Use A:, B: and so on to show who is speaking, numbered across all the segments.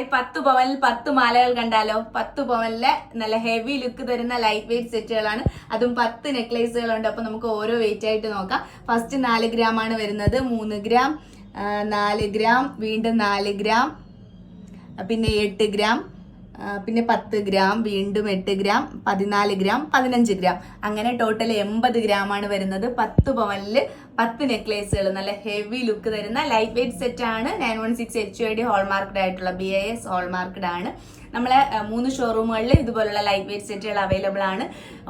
A: Hi പത്ത് പവനിൽ പത്ത് മാലകൾ കണ്ടാലോ? പത്ത് പവനിലെ നല്ല ഹെവി ലുക്ക് തരുന്ന ലൈറ്റ് വെയിറ്റ് സെറ്റുകളാണ് അതും പത്ത് നെക്ലേസുകളുണ്ട് അപ്പൊ നമുക്ക് ഓരോ വെയിറ്റ് ആയിട്ട് നോക്കാം. ഫസ്റ്റ് നാല് ഗ്രാം ആണ് വരുന്നത്. മൂന്ന് ഗ്രാം നാല് ഗ്രാം വീണ്ടും നാല് ഗ്രാം പിന്നെ എട്ട് ഗ്രാം പിന്നെ പത്ത് ഗ്രാം വീണ്ടും എട്ട് ഗ്രാം പതിനാല് ഗ്രാം പതിനഞ്ച് ഗ്രാം. അങ്ങനെ ടോട്ടൽ എൺപത് ഗ്രാം ആണ് വരുന്നത്. പത്ത് പവനിൽ പത്ത് നെക്ലേസുകൾ നല്ല ഹെവി ലുക്ക് തരുന്ന ലൈറ്റ് വെയിറ്റ് സെറ്റ് ആണ് nine one six H I D hallmarked ആയിട്ടുള്ള ബി ഐ എസ് ഹോൾമാർക്കഡ് ആണ്. നമ്മളെ മൂന്ന് ഷോറൂമുകളിൽ ഇതുപോലുള്ള ലൈറ്റ് വെയിറ്റ് സെറ്റുകൾ അവൈലബിൾ ആണ്.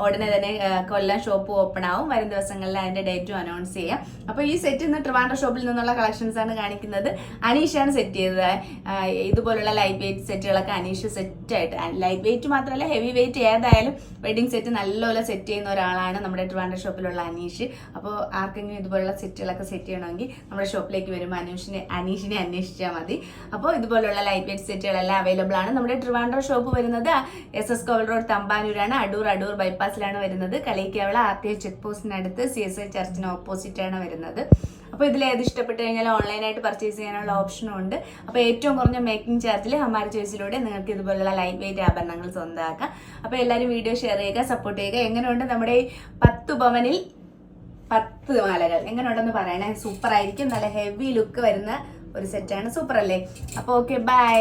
A: ഉടനെ തന്നെ കൊല്ലം ഷോപ്പ് ഓപ്പൺ ആവും. വരും ദിവസങ്ങളിൽ അതിന്റെ ഡേറ്റും അനൗൺസ് ചെയ്യാം. അപ്പോൾ ഈ സെറ്റ് ഇന്ന് ട്രിവാൻഡ്ര ഷോപ്പിൽ നിന്നുള്ള കളക്ഷൻസ് ആണ് കാണിക്കുന്നത്. അനീഷാണ് സെറ്റ് ചെയ്തത്. ഇതുപോലുള്ള ലൈറ്റ് വെയിറ്റ് സെറ്റുകളൊക്കെ അനീഷ് സെറ്റ് ആയിട്ട് ലൈറ്റ് വെയിറ്റ് മാത്രമല്ല ഹെവി വെയിറ്റ് ഏതായാലും വെഡിങ് സെറ്റ് നല്ലപോലെ സെറ്റ് ചെയ്യുന്ന ഒരാളാണ് നമ്മുടെ ട്രിവാൻഡ്ര ഷോപ്പിലുള്ള അനീഷ്. അപ്പോൾ ആർക്കെങ്കിലും ഇതുപോലുള്ള സെറ്റുകളൊക്കെ സെറ്റ് ചെയ്യണമെങ്കിൽ നമ്മുടെ ഷോപ്പിലേക്ക് വരുമ്പോൾ അനീഷിനെ അനീഷിനെ അന്വേഷിച്ചാൽ മതി. അപ്പോൾ ഇതുപോലുള്ള ലൈറ്റ് വെയിറ്റ് സെറ്റുകളെല്ലാം അവൈലബിൾ ആണ്. നമ്മുടെ ട്രിവാൻഡ്ര ഷോപ്പ് വരുന്നത് എസ് എസ് കോവൽ റോഡ് തമ്പാനൂരാണ്. അടൂർ അടൂർ ബൈപ്പാസിലാണ് വരുന്നത്. കളിക്കാവിള ആർ ടി ചെക്ക് പോസ്റ്റിനടുത്ത് സി എസ് ഐ ചർച്ചിന് ഓപ്പോസിറ്റാണ് വരുന്നത്. അപ്പോൾ ഇതിൽ ഏത് ഇഷ്ടപ്പെട്ട് കഴിഞ്ഞാൽ ഓൺലൈനായിട്ട് പർച്ചേസ് ചെയ്യാനുള്ള ഓപ്ഷനും ഉണ്ട്. അപ്പോൾ ഏറ്റവും കുറഞ്ഞ മേക്കിംഗ് ചാർജിൽ ഹമാര ചോയ്സിലൂടെ നിങ്ങൾക്ക് ഇതുപോലുള്ള ലൈറ്റ് വെയിറ്റ് ആഭരണങ്ങൾ സ്വന്തമാക്കാം. അപ്പോൾ എല്ലാവരും വീഡിയോ ഷെയർ ചെയ്യുക സപ്പോർട്ട് ചെയ്യുക. എങ്ങനെയുണ്ട് നമ്മുടെ ഈ പത്ത് ഭവനിൽ പത്ത് മാലകൾ? എങ്ങനെയുണ്ടെന്ന് പറയണേ? സൂപ്പർ ആയിരിക്കും. നല്ല ഹെവി ലുക്ക് വരുന്ന ഒരു സെറ്റാണ് സൂപ്പർ അല്ലേ? അപ്പോൾ ഓക്കെ ബൈ